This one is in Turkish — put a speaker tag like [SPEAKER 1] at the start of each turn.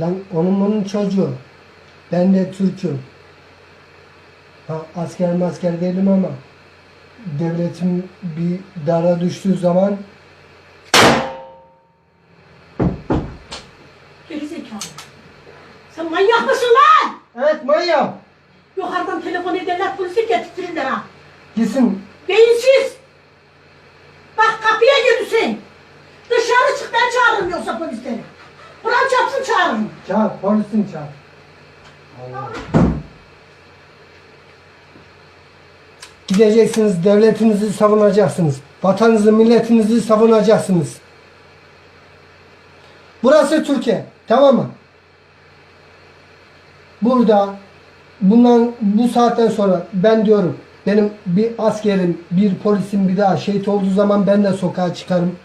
[SPEAKER 1] Lan onun bunun çocuğu. Ben de Türk'üm. Ha, asker masker değilim ama devletim bir dara düştüğü zaman
[SPEAKER 2] Geri zekalı. Sen manyak mısın lan?
[SPEAKER 1] Evet Maya
[SPEAKER 2] Yukarıdan telefon ederler polisi getirtirirler ha.
[SPEAKER 1] gitsin
[SPEAKER 2] Beyinsiz. Çağırırım.
[SPEAKER 1] çağır polisin çağır. Allah. Gideceksiniz devletinizi savunacaksınız. Vatanınızı milletinizi savunacaksınız. Burası Türkiye. Tamam mı? Burada bundan bu saatten sonra ben diyorum benim bir askerim, bir polisim bir daha şehit olduğu zaman ben de sokağa çıkarım.